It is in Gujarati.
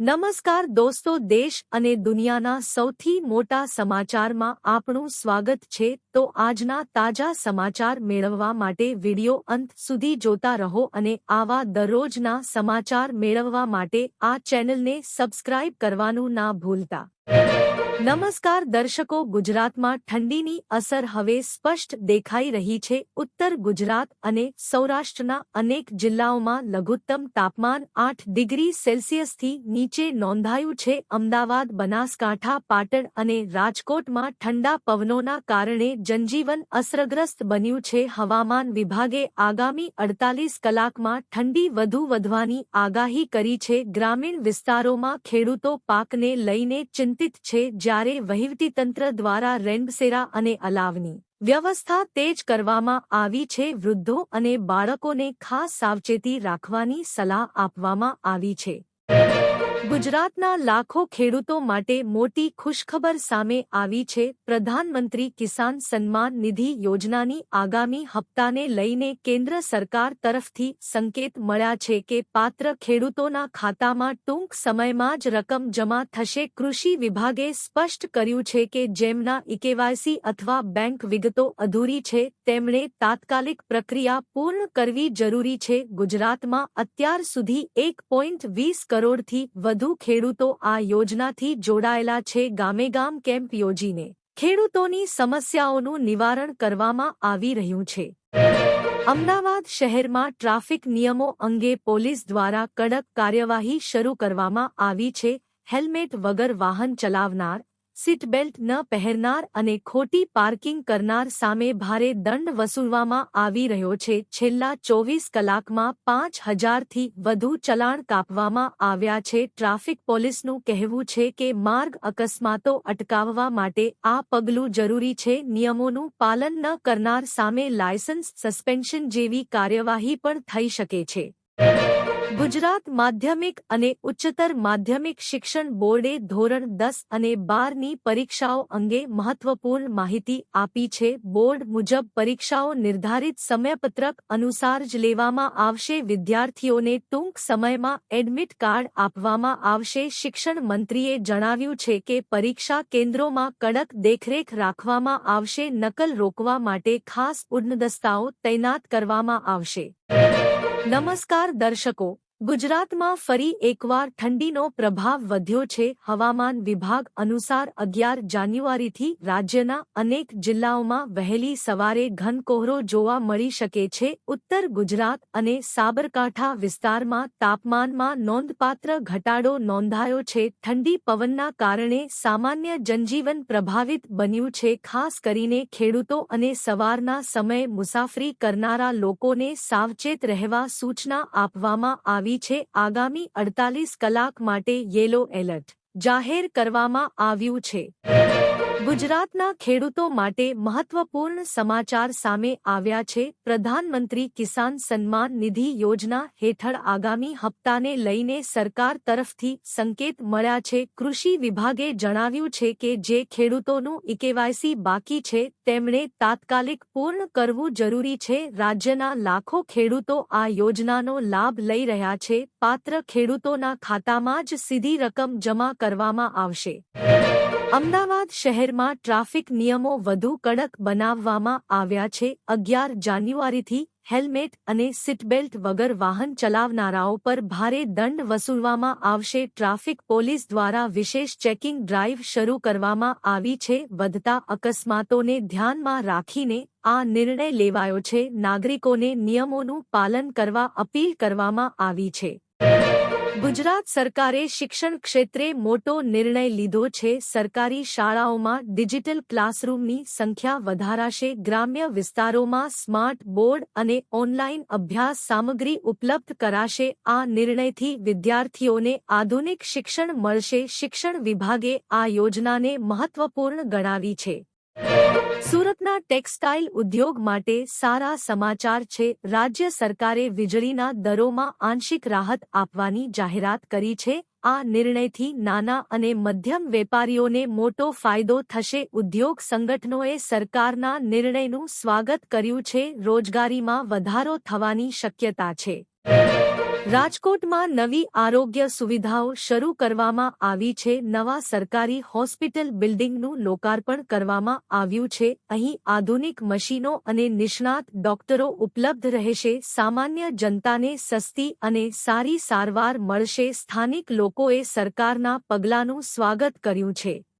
નમસ્કાર દોસ્તો, દેશ અને દુનિયાના સૌથી મોટા સમાચારમાં આપણું સ્વાગત છે. તો આજના તાજા સમાચાર મેળવવા માટે વિડિયો અંત સુધી જોતા રહો અને આવા દરરોજના સમાચાર મેળવવા માટે આ ચેનલને સબસ્ક્રાઇબ કરવાનું ના ભૂલતા. નમસ્કાર દર્શકો, ગુજરાતમાં ઠંડીની અસર હવે સ્પષ્ટ દેખાઈ રહી છે. ઉત્તર ગુજરાત અને સૌરાષ્ટ્રના અનેક જિલ્લાઓમાં લઘુત્તમ તાપમાન આઠ ડિગ્રી સેલ્સિયસથી નીચે નોંધાયું છે. અમદાવાદ, બનાસકાંઠા, પાટણ અને રાજકોટમાં ઠંડા પવનોના કારણે જનજીવન અસરગ્રસ્ત બન્યું છે. હવામાન વિભાગે આગામી અડતાલીસ કલાકમાં ઠંડી વધુ વધવાની આગાહી કરી છે. ગ્રામીણ વિસ્તારોમાં ખેડૂતો પાકને લઈને ચિંતિત છે. જ્યારે વહીવટીતંત્ર દ્વારા રેન્ડસેરા અને અલાવની વ્યવસ્થા તેજ કરવામાં આવી છે, વૃદ્ધો અને બાળકોને ખાસ સાવચેતી રાખવાની સલાહ આપવામાં આવી છે. ગુજરાતના લાખો ખેડૂતો માટે મોટી ખુશખબર સામે આવી છે પ્રધાનમંત્રી કિસાન સન્માન નિધિ યોજનાની આગામી હપ્તાને લઈને કેન્દ્ર સરકાર તરફથી સંકેત મળ્યા છે કે પાત્ર ખેડૂતોના ખાતામાં ટૂંક સમયમાં જ રકમ જમા થશે. કૃષિ વિભાગે સ્પષ્ટ કર્યું છે કે જેમના ઇકેવાયસી અથવા બેંક વિગતો અધૂરી છે, તેમણે તાત્કાલિક પ્રક્રિયા પૂર્ણ કરવી જરૂરી છે. ગુજરાતમાં અત્યાર સુધી એક પોઈન્ટ વીસ કરોડથી વધુ ખેડૂતો આ યોજનાથી જોડાયેલા છે. ગામેગામ કેમ્પ યોજીને ખેડૂતોની સમસ્યાઓનું નિવારણ કરવામાં આવી રહ્યું છે. અમદાવાદ શહેરમાં ટ્રાફિક નિયમો અંગે પોલીસ દ્વારા કડક કાર્યવાહી શરૂ કરવામાં આવી છે. હેલ્મેટ વગર વાહન ચલાવનાર સીટ બેલ્ટ ન પહેરનાર અને ખોટી પાર્કિંગ કરનાર સામે ભારે દંડ વસૂલવામાં આવી રહ્યો છે. છેલ્લા ચોવીસ કલાકમાં પાંચ હજારથી વધુ ચલાણ કાપવામાં આવ્યા છે. ટ્રાફિક પોલીસનું કહેવું છે કે માર્ગ અકસ્માતો અટકાવવા માટે આ પગલું જરૂરી છે. નિયમોનું પાલન ન કરનાર સામે લાયસન્સ સસ્પેન્શન જેવી કાર્યવાહી પણ થઈ શકે છે. ગુજરાત માધ્યમિક અને ઉચ્ચતર માધ્યમિક શિક્ષણ બોર્ડે ધોરણ દસ અને બારની પરીક્ષાઓ અંગે મહત્વપૂર્ણ માહિતી આપી છે. બોર્ડ મુજબ પરીક્ષાઓ નિર્ધારિત સમયપત્રક અનુસાર જ લેવામાં આવશે. વિદ્યાર્થીઓને ટૂંક સમયમાં એડમિટ કાર્ડ આપવામાં આવશે. શિક્ષણ મંત્રીએ જણાવ્યું છે કે પરીક્ષા કેન્દ્રોમાં કડક દેખરેખ રાખવામાં આવશે. નકલ રોકવા માટે ખાસ ઉડનદસ્તાઓ તૈનાત કરવામાં આવશે. નમસ્કાર દર્શકો ગુજરાતમાં ફરી એકવાર ઠંડીનો પ્રભાવ વધ્યો છે. હવામાન વિભાગ અનુસાર અગિયાર જાન્યુઆરીથી રાજ્યના અનેક જિલ્લાઓમાં વહેલી સવારે ઘનકોહરો જોવા મળી શકે છે. ઉત્તર ગુજરાત અને સાબરકાંઠા વિસ્તારમાં તાપમાનમાં નોંધપાત્ર ઘટાડો નોંધાયો છે. ઠંડી પવનના કારણે સામાન્ય જનજીવન પ્રભાવિત બન્યું છે. ખાસ કરીને ખેડૂતો અને સવારના સમયે મુસાફરી કરનારા લોકોને સાવચેત રહેવા સૂચના આપવામાં આવી આવી છે આગામી અડતાલીસ કલાક માટે યેલો એલર્ટ જાહેર કરવામાં આવ્યું છે. ગુજરાતના ખેડૂતો માટે મહત્વપૂર્ણ સમાચાર સામે આવ્યા છે. પ્રધાનમંત્રી કિસાન સન્માન નિધિ યોજના હેઠળ આગામી હપ્તાને લઈને સરકાર તરફથી સંકેત મળ્યા છે. કૃષિ વિભાગે જણાવ્યું છે કે જે ખેડૂતોનું ઇકેવાયસી બાકી છે, તેમણે તાત્કાલિક પૂર્ણ કરવું જરૂરી છે. રાજ્યના લાખો ખેડૂતો આ યોજનાનો લાભ લઈ રહ્યા છે. પાત્ર ખેડૂતોના ખાતામાં જ સીધી રકમ જમા કરવામાં આવશે. અમદાવાદ શહેરમાં ટ્રાફિક નિયમો વધુ કડક બનાવવામાં આવ્યા છે. અગિયાર જાન્યુઆરીથી હેલ્મેટ અને સીટબેલ્ટ વગર વાહન ચલાવનારાઓ પર ભારે દંડ વસૂલવામાં આવશે. ટ્રાફિક પોલીસ દ્વારા વિશેષ ચેકિંગ ડ્રાઇવ શરૂ કરવામાં આવી છે. વધતા અકસ્માતોને ધ્યાનમાં રાખીને આ નિર્ણય લેવાયો છે. નાગરિકોને નિયમોનું પાલન કરવા અપીલ કરવામાં આવી છે. ગુજરાત સરકારે શિક્ષણ ક્ષેત્રે મોટો નિર્ણય લીધો છે. સરકારી શાળાઓમાં ડિજિટલ ક્લાસરૂમની સંખ્યા વધારાશે. ગ્રામ્ય વિસ્તારોમાં સ્માર્ટ બોર્ડ અને ઓનલાઇન અભ્યાસ સામગ્રી ઉપલબ્ધ કરાશે. આ નિર્ણયથી વિદ્યાર્થીઓને આધુનિક શિક્ષણ મળશે. શિક્ષણ વિભાગે આ યોજનાને મહત્વપૂર્ણ ગણાવી છે. સુરતના ટેક્સટાઇલ ઉદ્યોગ માટે સારા સમાચાર છે. રાજ્ય સરકારે વીજળીના દરોમાં આંશિક રાહત આપવાની જાહેરાત કરી છે. આ નિર્ણયથી નાના અને મધ્યમ વેપારીઓને મોટો ફાયદો થશે. ઉદ્યોગ સંગઠનોએ સરકારના નિર્ણયનું સ્વાગત કર્યું છે. રોજગારીમાં વધારો થવાની શક્યતા છે. રાજકોટમાં નવી આરોગ્ય સુવિધાઓ શરૂ કરવામાં આવી છે. નવા સરકારી હોસ્પિટલ બિલ્ડિંગનું લોકાર્પણ કરવામાં આવ્યું છે. અહીં આધુનિક મશીનો અને નિષ્ણાત ડોક્ટરો ઉપલબ્ધ રહેશે. સામાન્ય જનતાને સસ્તી અને સારી સારવાર મળશે. સ્થાનિક લોકોએ સરકારના પગલાંનું સ્વાગત કર્યું છે.